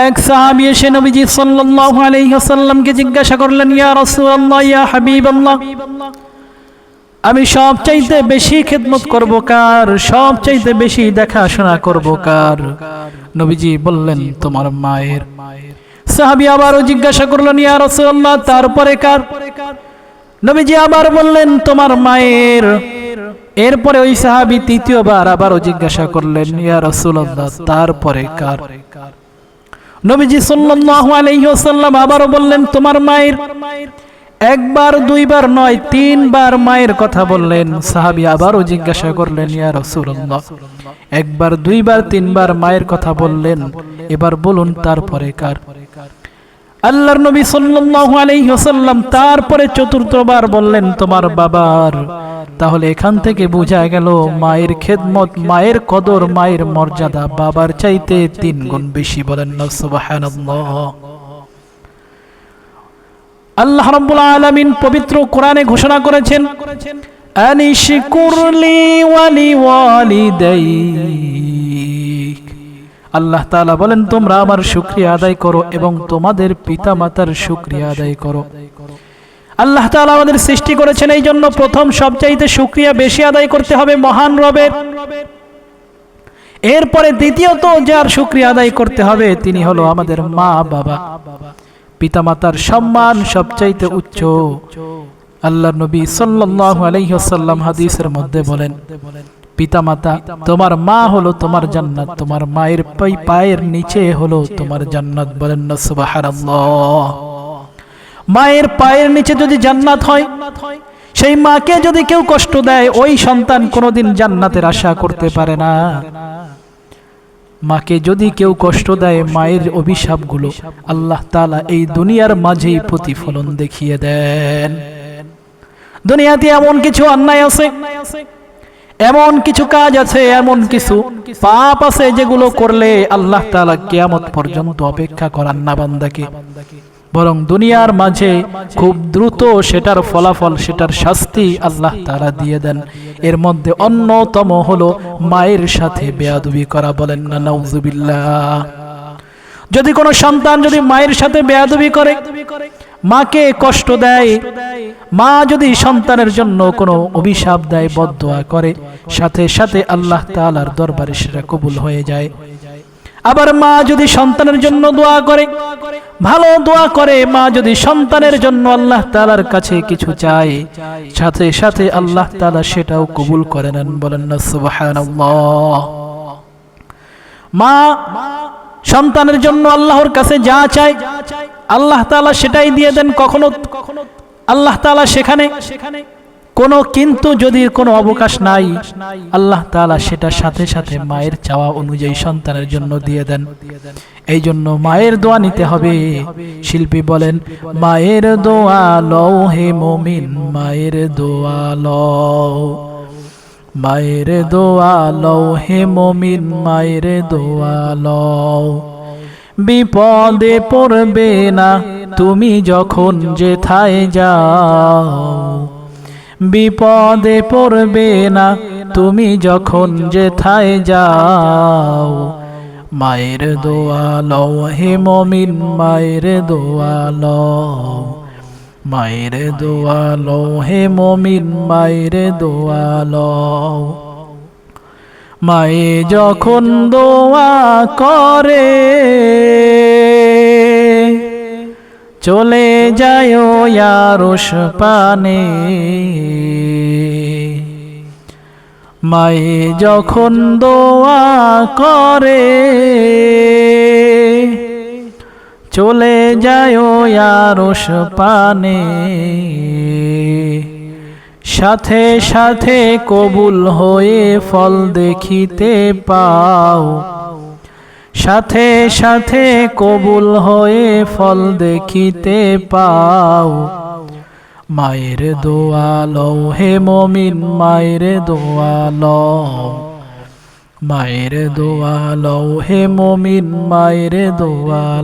এক সাহাবী এসে নবীজি সাল্লাল্লাহু আলাইহি ওয়াসাল্লামকে জিজ্ঞাসা করলেন, ইয়া রাসূলুল্লাহ, ইয়া হাবিবাল্লাহ, আমি সব চাইতে বেশি খেদমত করব কার? সব চাইতে বেশি দেখাশোনা করব কার? নবীজি বললেন, তোমার মায়ের। সাহাবী আবারও জিজ্ঞাসা করলেন, ইয়া রাসূলুল্লাহ, তারপরে কার? নবীজি আবার বললেন, তোমার মায়ের। এরপরে ওই সাহাবী তৃতীয়বার আবারও জিজ্ঞাসা করলেন, ইয়া রাসূলুল্লাহ, তারপরে কার? নবীজি সাল্লাল্লাহু আলাইহি ওয়াসাল্লাম আবারও বললেন, তোমার মায়ের একবার, দুইবার নয়, তিনবার মায়ের কথা বললেন। সাহাবী আবারও জিজ্ঞাসা করলেন, ইয়া রাসূলুল্লাহ, একবার, দুইবার, তিনবার মায়ের কথা বললেন, এবার বলুন তারপরে কার? আল্লাহর নবী সাল্লাল্লাহু আলাইহি ওয়াসাল্লাম তারপরে চতুর্থবার বললেন, তোমার বাবার তাহলে এখান থেকে বোঝা গেল মায়ের খেদমত মায়ের কদর মায়ের মর্যাদা। বাবার চাইতে তিন গুণ বেশি বলেন আল্লাহ রাব্বুল আলামিন পবিত্র কোরআনে ঘোষণা করেছেন আনিশকুরলি ওয়ালি ওয়ালিদাইক আল্লাহ তাআলা বলেন তোমরা আমার শুকরিয়া আদায় করো এবং তোমাদের পিতামাতার শুকরিয়া আদায় করো। আল্লাহ তাআলা আমাদের সৃষ্টি করেছেন এই জন্য প্রথম সবচাইতে শুকরিয়া বেশি আদায় করতে হবে মহান রবের। এরপরে দ্বিতীয়ত যার শুকরিয়া আদায় করতে হবে, তিনি হলো আমাদের মা, বাবা। পিতামাতার সম্মান সবচাইতে উচ্চ। আল্লাহ নবী সাল্লাল্লাহু আলাইহি ওয়াসাল্লাম হাদিসের মধ্যে বলেন, পিতামাতা, তোমার মা হলো তোমার জান্নাত, তোমার মায়ের পায়ের নিচে হলো তোমার জান্নাত। বলেন না, সুবহানাল্লাহ। মায়ের পায়ের নিচে যদি জান্নাত হয়, সেই মাকে যদি কেউ কষ্ট দেয়, ওই সন্তান কোনোদিন জান্নাতের আশা করতে পারে না। মাকে যদি কেউ কষ্ট দেয়, মায়ের অভিশাপগুলো আল্লাহ তালা এই দুনিয়ার মাঝেই প্রতিফলন দেখিয়ে দেন। দুনিয়াতে এমন কিছু অন্যায় আছে, এমন কিছু কাজ আছে, এমন কিছু পাপ আছে যেগুলো করলে আল্লাহ তালা কেয়ামত পর্যন্ত অপেক্ষা করান না বান্দাকে। বরং দুনিয়ার মাঝে খুব দ্রুত সেটার ফলাফল, সেটার শাস্তি আল্লাহ তারা দিয়ে দেন। এর মধ্যে অন্যতম হলো মায়ের সাথে বেয়াদবি করা বলেন না, নাউজুবিল্লাহ। যদি কোনো সন্তান যদি মায়ের সাথে বেয়াদবি করে, মাকে কষ্ট দেয়, মা যদি সন্তানের জন্য কোনো অভিশাপ দেয়, বদদোয়া করে, সাথে সাথে আল্লাহ তাআলার দরবারে সেটা কবুল হয়ে যায়। আবার মা যদি সন্তানের জন্য দোয়া করে ভালো দোয়া করে মা যদি সন্তানের জন্য আল্লাহ তালার কাছে কিছু চায়, সাথে সাথে আল্লাহ তালা সেটাও কবুল করে নেন। বলেন না, সুবহানাল্লাহ। মা সন্তানের জন্য আল্লাহর কাছে যা চায়, আল্লাহ তালা সেটাই দিয়ে দেন। কখনো আল্লাহ তালা সেখানে সেখানে কোনো কিন্তু যদি কোনো অবকাশ নাই, আল্লাহ তালা সেটা সাথে সাথে মায়ের চাওয়া অনুযায়ী সন্তানের জন্য দিয়ে দেন। এই জন্য মায়ের দোয়া নিতে হবে। শিল্পী বলেন, মায়ের দোয়া লও হে মমিন, মায়ের দোয়া লও। মায়ের দোয়া লও হে মমিন, মায়ের দোয়া লও। বিপদে পড়বে না, তুমি যখন যেথায় যাও। বিপদে পড়বে না। তুমি যখন যেথায় যাও, মায়ের দোয়া লও হে মমিন, মায়ের দোয়া মায়ের দোয়া লও হে মমিন, মায়ের দোয়া মায়ে যখন দোয়া করে চলে যায় আরস পানে। মায়ে যখন দোয়া করে, চলে যায় আরস পানে। সাথে সাথে কবুল হয়ে ফল দেখিতে পাও। সাথে সাথে কবুল হয়ে ফল দেখিতে পাও। মায়ের দোয়া লও হে মমিন, মায়ের দোয়া লও। মায়ের দোয়া লও হে মমিন, মায়ের দোয়া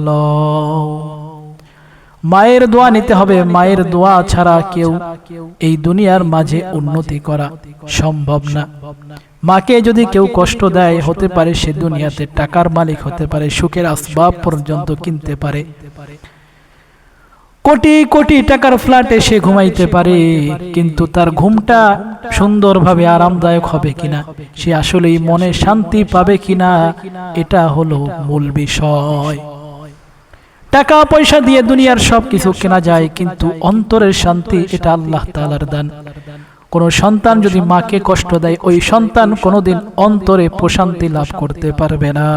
মায়ের দোয়া নিতে হবে, মায়ের দোয়া ছাড়া কেউ এই দুনিয়ার মাঝে উন্নতি করা সম্ভব না। মাকে যদি কেউ কষ্ট দেয়, হতে পারে সে দুনিয়াতে টাকার মালিক হতে পারে, সুখের আসবাব পর্যন্ত কিনতে পারে। কোটি কোটি টাকার ফ্ল্যাটে সে ঘুমাইতে পারে, কিন্তু তার ঘুমটা সুন্দরভাবে আরামদায়ক হবে কিনা, সে আসলেই মনে শান্তি পাবে কিনা, এটা হলো মূল বিষয়। টাকা পয়সা দিয়ে দুনিয়ার সব কিছু কেনা যায়, কিন্তু অন্তরের শান্তি এটা আল্লাহ তালার দান। কোন সন্তান যদি মাকে কষ্ট দেয়, ওই সন্তান কোনোদিন অন্তরে প্রশান্তি লাভ করতে পারবে না।